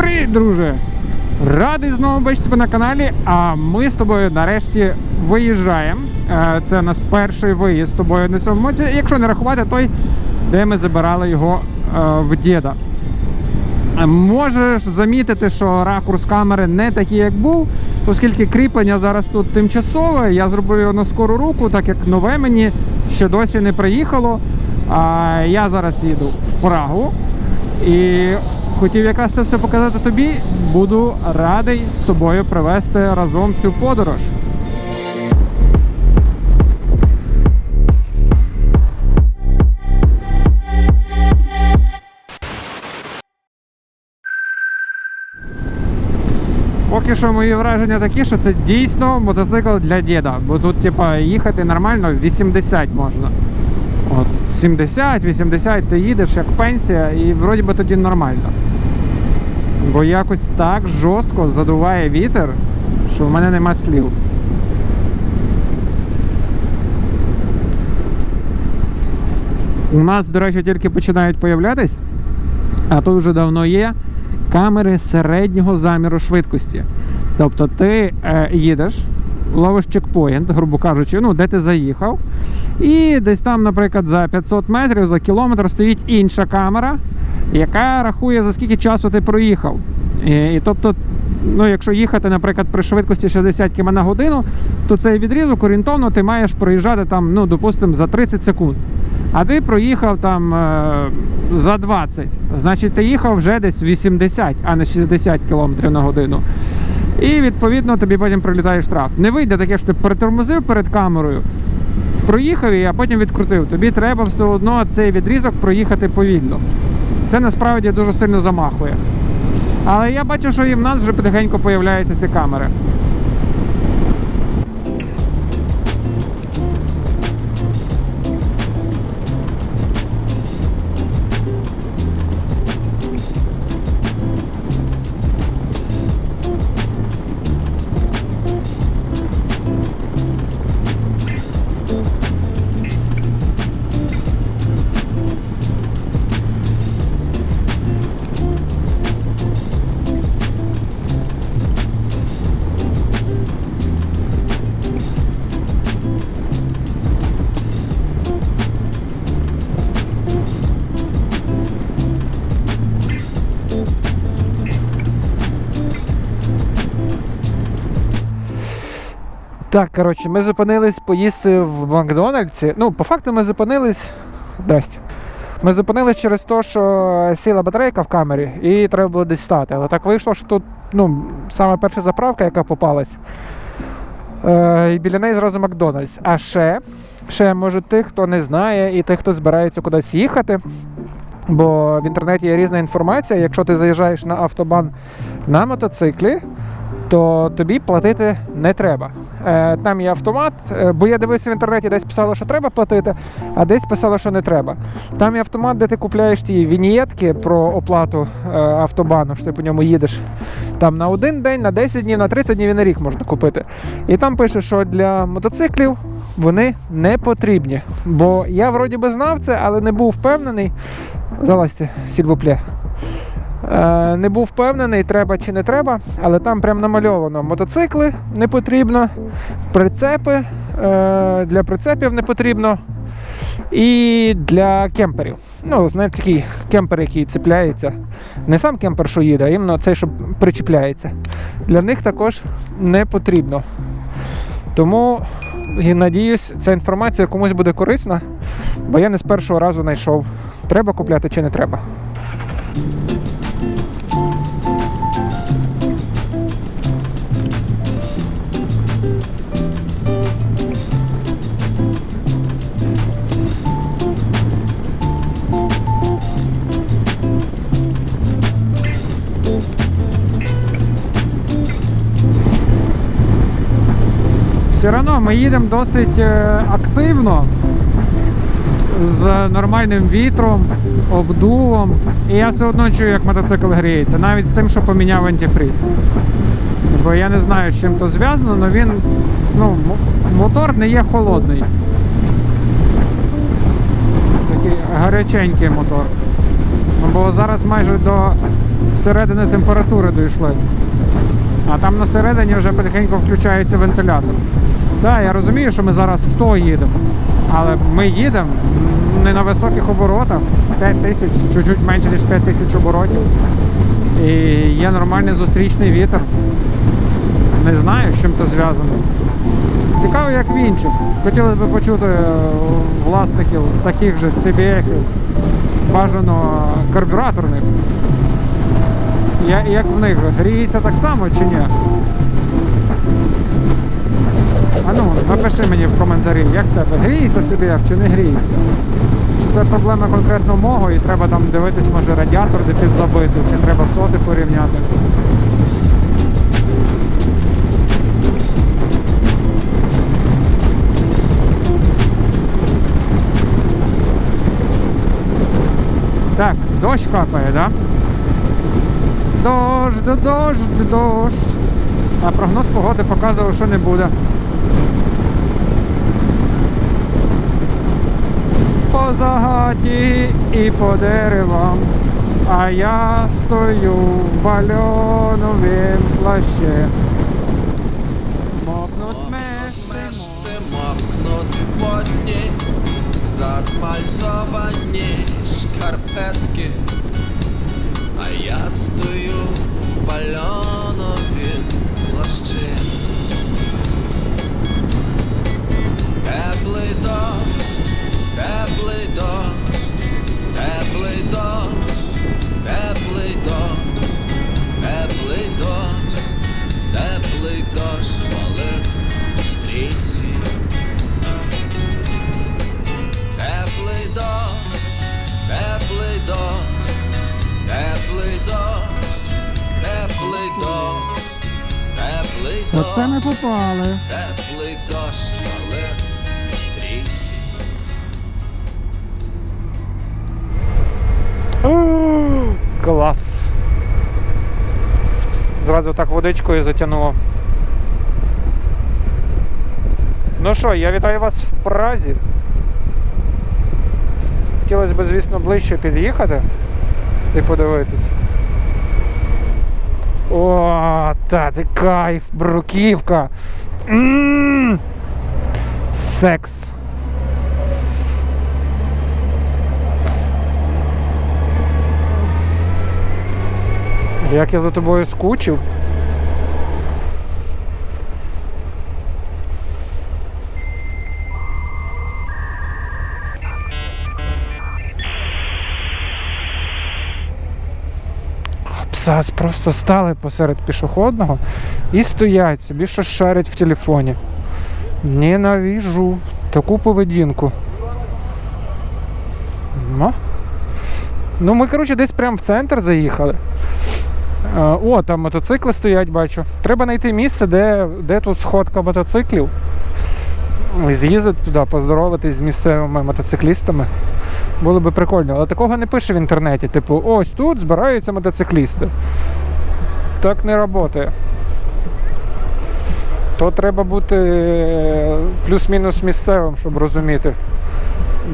Привіт, друже! Радий знову бачити тебе на каналі. А ми з тобою нарешті виїжджаємо. Е, Це у нас перший виїзд з тобою на цьому моці. Якщо не рахувати той, де ми забирали його е, в діда. Можеш замітити, що ракурс камери не такий, як був, оскільки кріплення зараз тут тимчасове. Я зробив його на скору руку, так як нове мені ще досі не приїхало. Я зараз їду в Прагу і хотів якраз це все показати тобі. Буду радий з тобою провести разом цю подорож. Поки що мої враження такі, що це дійсно мотоцикл для діда. Бо тут, типа, їхати нормально 80 можна. От 70-80 ти їдеш як пенсія, і вроді би тоді нормально. Бо якось так жорстко задуває вітер, що в мене нема слів. У нас, до речі, тільки починають появлятись, а тут вже давно є камери середнього заміру швидкості. Тобто ти е, їдеш, ловиш чекпоінт, грубо кажучи, ну, де ти заїхав. І десь там, наприклад, за 500 метрів, за кілометр стоїть інша камера, яка рахує, за скільки часу ти проїхав. І, тобто, ну, якщо їхати, наприклад, при швидкості 60 км на годину, то цей відрізок орієнтовно ти маєш проїжджати там, ну, допустимо, за 30 секунд. А ти проїхав там е, за 20. Значить, ти їхав вже десь 80, а не 60 км на годину. І відповідно тобі потім прилітає штраф. Не вийде таке, що ти притормозив перед камерою, проїхав її, а потім відкрутив. Тобі треба все одно цей відрізок проїхати повільно. Це насправді дуже сильно замахує. Але я бачу, що і в нас вже потихеньку появляються ці камери. Так, коротше, ми зупинились поїсти в Макдональдсі. Ну, по факту ми зупинились. Здрасте. Ми зупинились через те, що сіла батарейка в камері і треба було десь стати. Але так вийшло, що тут ну, саме перша заправка, яка попалась. Е, і біля неї зразу Макдональдс. А ще, ще, може, тих, хто не знає, і тих, хто збирається кудись їхати. Бо в інтернеті є різна інформація. Якщо ти заїжджаєш на автобан на мотоциклі, то тобі платити не треба. Е, там є автомат, е, бо я дивився в інтернеті, десь писало, що треба платити, а десь писало, що не треба. Там є автомат, де ти купляєш ті вінієтки про оплату е, автобану, що ти по ньому їдеш. Там на один день, на 10 днів, на 30 днів і на рік можна купити. І там пише, що для мотоциклів вони не потрібні. Бо я вроді би знав це, але не був впевнений. Залазьте, сільвуплє. Е, Не був впевнений, треба чи не треба, але там прям намальовано мотоцикли не потрібно, прицепи е, для прицепів не потрібно. І для кемперів. Ну, знаєте, такий кемпер, який цепляється. Не сам кемпер, що їде, а іменно цей, що причіпляється. Для них також не потрібно. Тому і надіюсь, ця інформація комусь буде корисна, бо я не з першого разу знайшов, треба купляти чи не треба. Все одно ми їдемо досить е, активно з нормальним вітром, обдувом. І я все одно чую, як мотоцикл гріється, навіть з тим, що поміняв антифріз. Бо я не знаю, з чим то зв'язано, але він, ну, мотор не є холодний. Такий гаряченький мотор. Бо зараз майже до зсередини температури дійшли. А там на середині вже потихеньку включається вентилятор. Так, я розумію, що ми зараз 100 їдемо. Але ми їдемо не на високих оборотах, 5 тисяч, чуть-чуть менше, ніж 5 тисяч оборотів. І є нормальний зустрічний вітер. Не знаю, з чим то зв'язано. Цікаво, як в інших. Хотілося б почути е, власників таких же CBF, бажано карбюраторних. Як в них гріється так само чи ні? А ну, напиши мені в коментарі, як тебе гріється CBF чи не гріється? Чи це проблема конкретно мого і треба там дивитись, може радіатор де підзабити, чи треба соти порівняти. Так, дощ капає, да? Дощ, да, дощ, дощ. А прогноз погоди показував, що не буде. По загаді і по деревам, а я стою в бальоновім плаще. Мокнуть мешти, мокнуть сподні, засмальцовані шкарпетки, я стою в пальонові плащі. Теплий дощ, теплий дощ, теплий дощ, теплий дощ, Оце ми попали. Теплий дощ, але стрійся. Клас. Зразу так водичкою затягнуло. Ну що, я вітаю вас в Празі. Хотілося б, звісно, ближче під'їхати і подивитись. О, та ти кайф, бруківка. М, Секс. Як я за тобою скучив. Абзац просто стали посеред пішохідного і стоять собі щось шарять в телефоні. Ненавіжу таку поведінку. Ну, ми, коротше, десь прямо в центр заїхали. Е, О, там мотоцикли стоять, бачу. Треба знайти місце, де, де тут сходка мотоциклів. З'їздити туди, поздороватись з місцевими мотоциклістами. Було би прикольно, але такого не пише в інтернеті. Типу, ось тут збираються мотоциклісти. Так не працює. То треба бути е, плюс-мінус місцевим, щоб розуміти,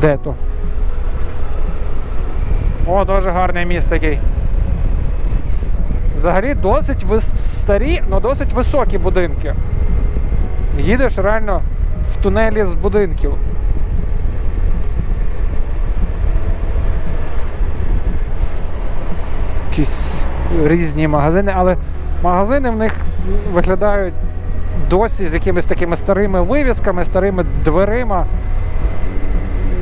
де то. О, дуже гарний міст такий. Взагалі досить старі, але досить високі будинки. Їдеш реально в тунелі з будинків. Якісь різні магазини, але магазини в них виглядають досі з якимись такими старими вивісками, старими дверима.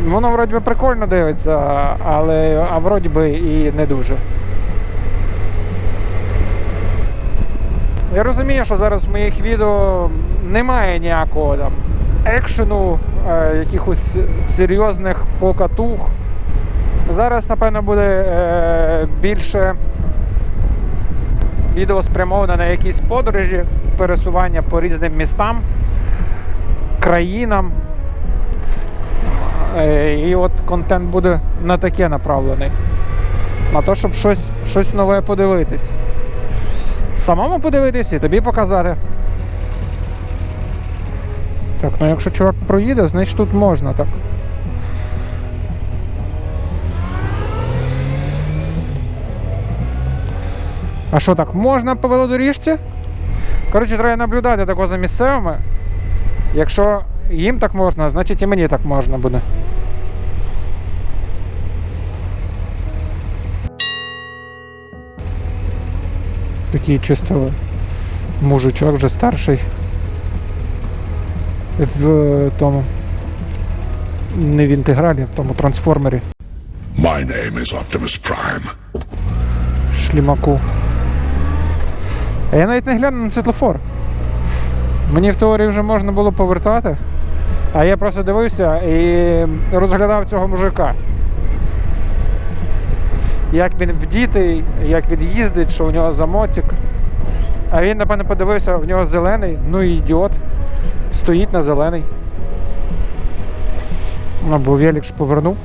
Воно вроді би прикольно дивиться, але а вроді би і не дуже. Я розумію, що зараз в моїх відео немає ніякого там екшену, е, якихось серйозних покатух. Зараз, напевно, буде е, більше відео спрямоване на якісь подорожі, пересування по різним містам, країнам. Е, і от контент буде на таке направлений. На те, щоб щось, щось нове подивитись. Самому подивитись і тобі показати. Так, ну якщо чувак проїде, значить тут можна так. А що так, можна по велодоріжці? Коротше, треба наблюдати тако за місцевими. Якщо їм так можна, значить і мені так можна буде. Такий чисто мужичок вже старший. В тому. Не в інтегралі, в тому трансформері. My name is Optimus Prime. шлімаку. Я навіть не глянув на світлофор. Мені в теорії вже можна було повертати, а я просто дивився і розглядав цього мужика. Як він вдітий, як він їздить, що у нього за мотик. А він, напевно, подивився, в нього зелений, ну і ідіот. Стоїть на зелений. Або велик ж повернув.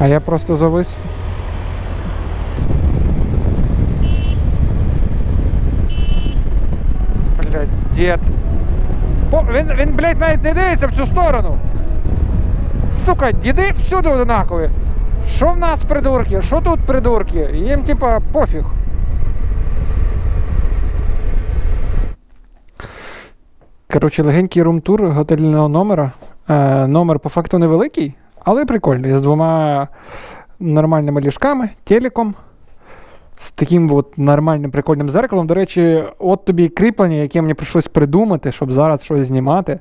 А я просто завис. Блядь, дід. Він, він, блядь, навіть не дивиться в цю сторону. Сука, діди всюди однакові. Що в нас придурки, що тут придурки? Їм типа пофіг. Коротше, легенький румтур готельного номера. Е, номер по факту невеликий, але прикольний. З двома нормальними ліжками, телеком з таким от нормальним прикольним зеркалом. До речі, от тобі кріплення, яке мені прийшлось придумати, щоб зараз щось знімати.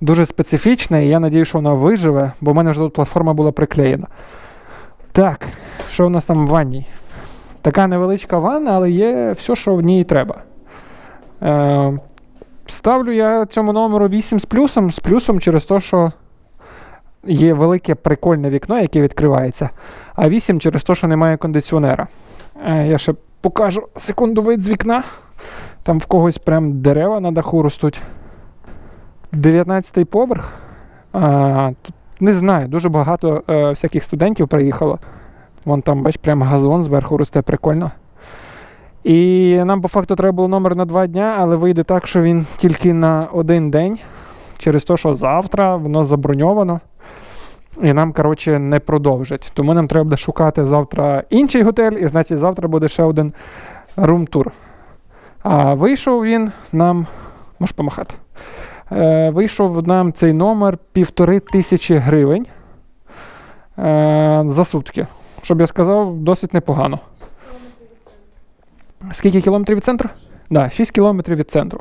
Дуже специфічне, і я сподіваюся, що воно виживе, бо в мене вже тут платформа була приклеєна. Так, що у нас там в ванні? Така невеличка ванна, але є все, що в ній треба. Е, ставлю я цьому номеру 8 з плюсом, з плюсом через те, що є велике прикольне вікно, яке відкривається, а 8 через те, що немає кондиціонера. Е, Я ще покажу секунду вид з вікна. Там в когось прям дерева на даху ростуть. 19-й поверх. Тут, не знаю, дуже багато е, всяких студентів приїхало. Вон там, бач, прям газон зверху росте прикольно. І нам по факту треба було номер на два дня, але вийде так, що він тільки на один день. Через те, що завтра воно заброньовано. І нам, коротше, не продовжать. Тому нам треба буде шукати завтра інший готель, і значить завтра буде ще один рум-тур. А вийшов він нам. Можеш помахати. Е, вийшов нам цей номер півтори тисячі гривень е, за сутки. Щоб я сказав, досить непогано. Скільки кілометрів від центру? Так, да, 6 кілометрів від центру.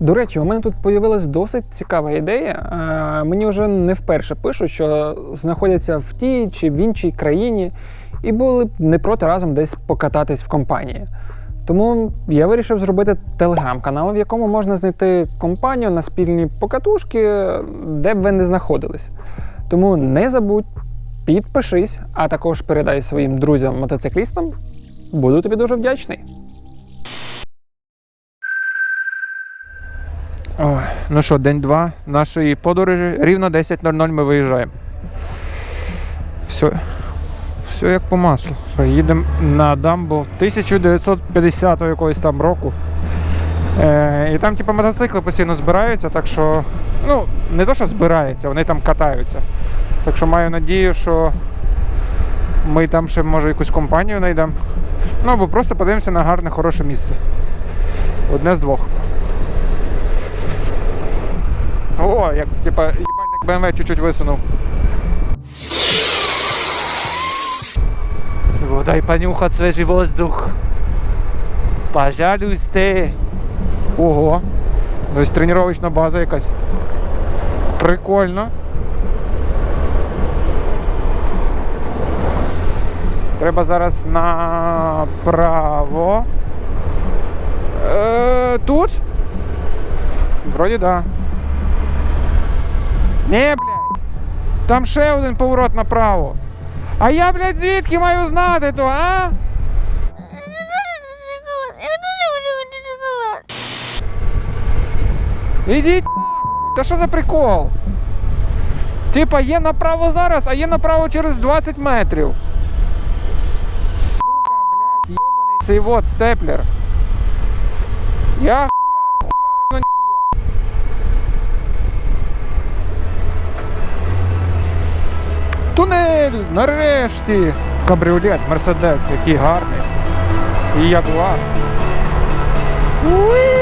До речі, у мене тут з'явилась досить цікава ідея. Е, мені вже не вперше пишуть, що знаходяться в тій чи в іншій країні і були б не проти разом десь покататись в компанії. Тому я вирішив зробити телеграм-канал, в якому можна знайти компанію на спільні покатушки, де б ви не знаходились. Тому не забудь, підпишись, а також передай своїм друзям-мотоциклістам. Буду тобі дуже вдячний. Ну що, день два нашої подорожі. Рівно 10.00 ми виїжджаємо. Все, все як по маслу. Їдемо на дамбу 1950 якогось там року. Е, і там, типу, мотоцикли постійно збираються, так що. Ну, не то, що збираються, вони там катаються. Так що маю надію, що ми там ще може якусь компанію знайдемо. Ну або просто подивимося на гарне, хороше місце. Одне з двох. О, як типа їбальник BMW чуть-чуть висунув. Дай понюхать свежий воздух. Пожалуйста. Ого. Ось тренувальна база якась. Прикольно. Треба зараз направо. Е, тут? Вроді да. Не, блядь. Там ще один поворот направо. А я, блядь, звідки маю знати то, а? Ідіть. нахуй. Та що за прикол? Типа є направо зараз, а є направо через 20 метрів. Сука, блядь, йобаний цей вот степлер. Я Тунель! Нарешті! Кабріолет, Мерседес, який гарний. І ягуар. Уї!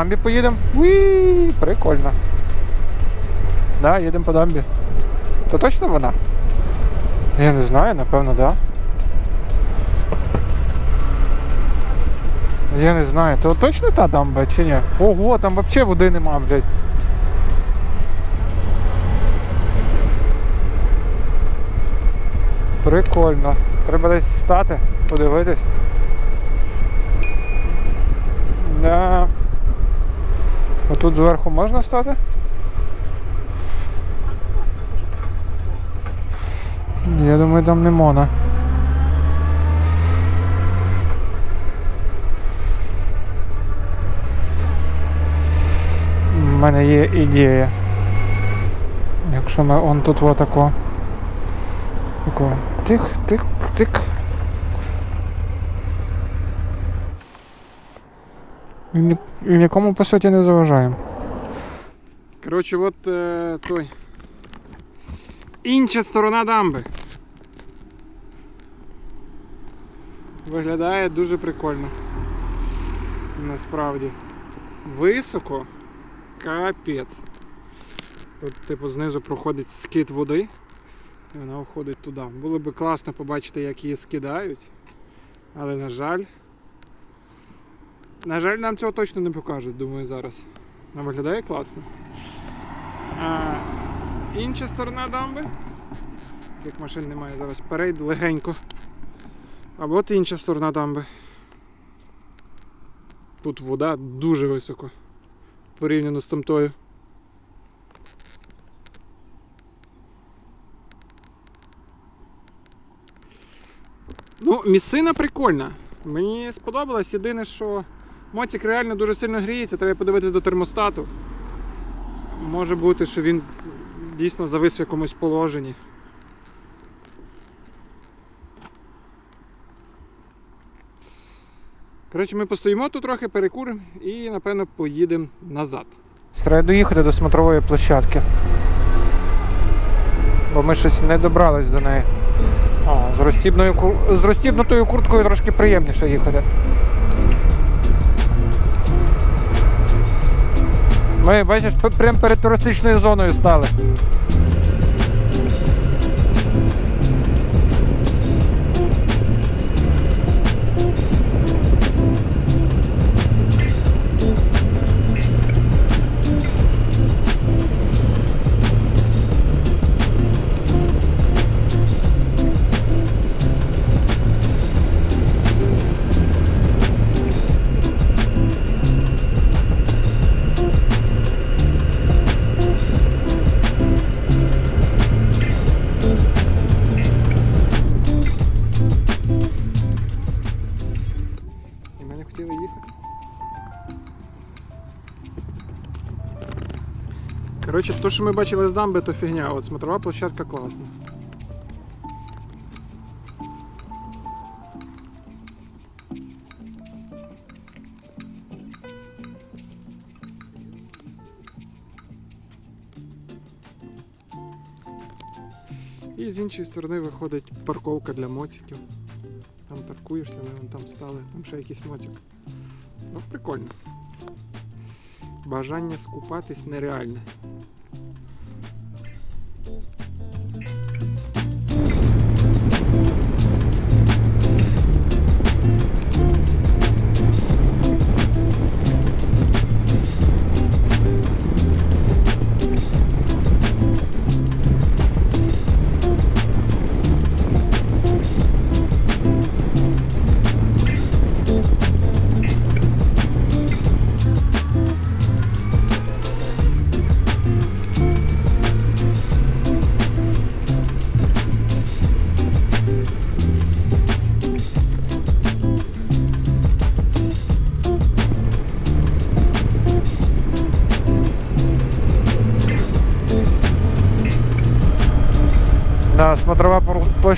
Дамбі поїдемо. Уі, прикольно. Да, їдемо по дамбі. То точно вона? Я не знаю, напевно, да. Я не знаю, то точно та дамба чи ні? Ого, там взагалі води нема, блядь. Прикольно. Треба десь стати, подивитись. Да. Отут зверху можна стати? Я думаю, там не можна. У мене є ідея. Якщо ми он тут отако. Тако. Тих, тих, тик. Ні, нікому по суті не заважаємо. Коротше, от е, той. Інша сторона дамби. Виглядає дуже прикольно. Насправді. Високо. Капець. Тут, типу, знизу проходить скид води. І вона входить туди. Було би класно побачити, як її скидають. Але, на жаль. На жаль, нам цього точно не покажуть, думаю, зараз. Нам виглядає класно. А, інша сторона дамби. Як машин немає зараз, перейду легенько. А от інша сторона дамби. Тут вода дуже високо. Порівняно з тамтою. Ну, місцина прикольна. Мені сподобалось. Єдине, що мотик реально дуже сильно гріється, треба подивитись до термостату. Може бути, що він дійсно завис в якомусь положенні. Коротше, ми постоїмо тут трохи, перекуримо і напевно поїдемо назад. Треба доїхати до смотрової площадки. Бо ми щось не добрались до неї. А, з, розстібною, кур- з розстібнутою курткою трошки приємніше їхати. Ми, бачиш, прямо перед туристичною зоною стали. То, що ми бачили з дамби, то фігня, от смотрова площадка класна. І з іншої сторони виходить парковка для моциків. Там паркуєшся, ми там стали, там ще якийсь мотик. Ну, прикольно. Бажання скупатись нереальне.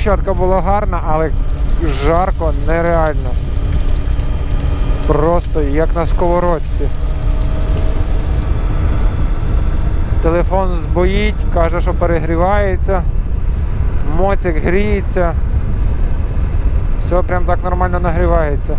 Площадка була гарна, але жарко нереально. Просто як на сковородці. Телефон збоїть, каже, що перегрівається. Моцик гріється. Все прям так нормально нагрівається.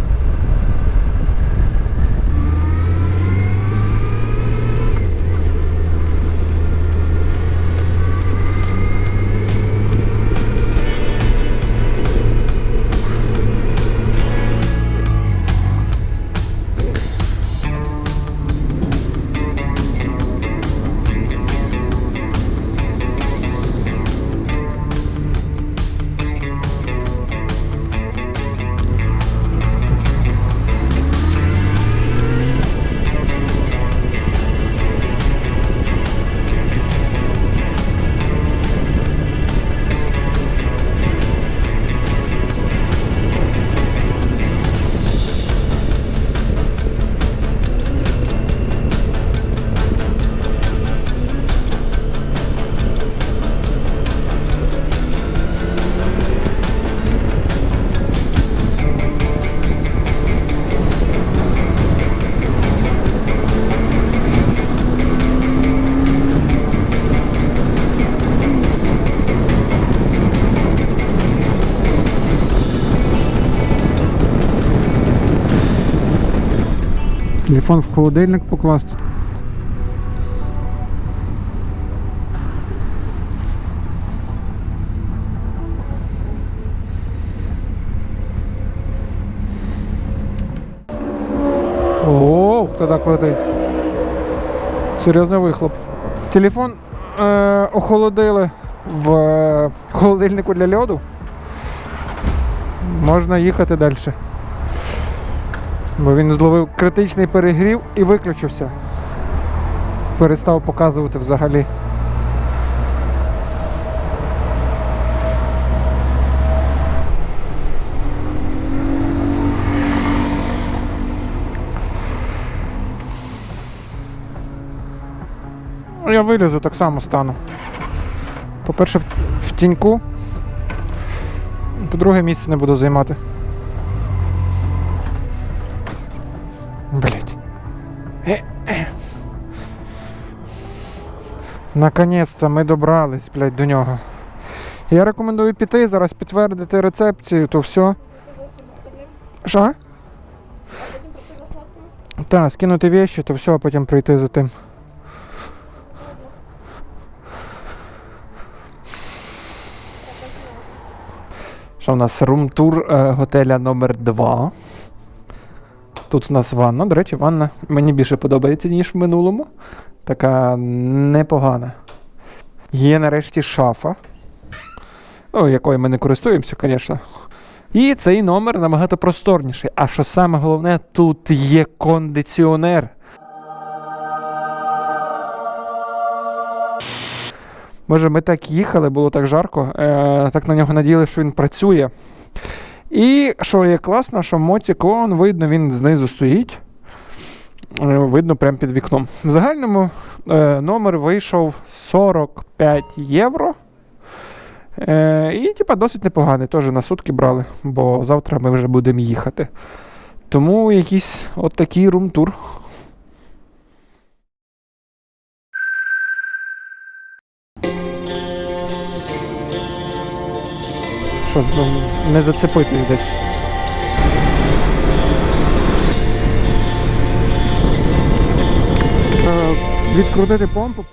Телефон в холодильник покласти. О, хто так летить. Серйозний вихлоп. Телефон е, охолодили в е, холодильнику для льоду. Можна їхати далі. Бо він зловив критичний перегрів і виключився. Перестав показувати взагалі. Я вилізу, так само стану. По-перше, в тіньку. По-друге, місце не буду займати. Наконець-то ми добрались, блядь, до нього. Я рекомендую піти зараз підтвердити рецепцію, то все. Що? Так, скинути вещи, то все, а потім прийти за тим. Що в нас рум-тур е, готеля номер 2 Тут у нас ванна. До речі, ванна мені більше подобається, ніж в минулому. Така непогана. Є нарешті шафа. Ну, якою ми не користуємося, звісно. І цей номер набагато просторніший. А що саме головне, тут є кондиціонер. Може, ми так їхали, було так жарко, е, так на нього надіяли, що він працює. І що є класно, що Моцік, он видно, він знизу стоїть. Е, Видно прямо під вікном. В загальному е, номер вийшов 45 євро. Е, і, типа, досить непоганий. Теж на сутки брали, бо завтра ми вже будемо їхати. Тому якийсь от такий рум-тур. Щоб ну, не зацепитись десь. Е, Відкрутити помпу.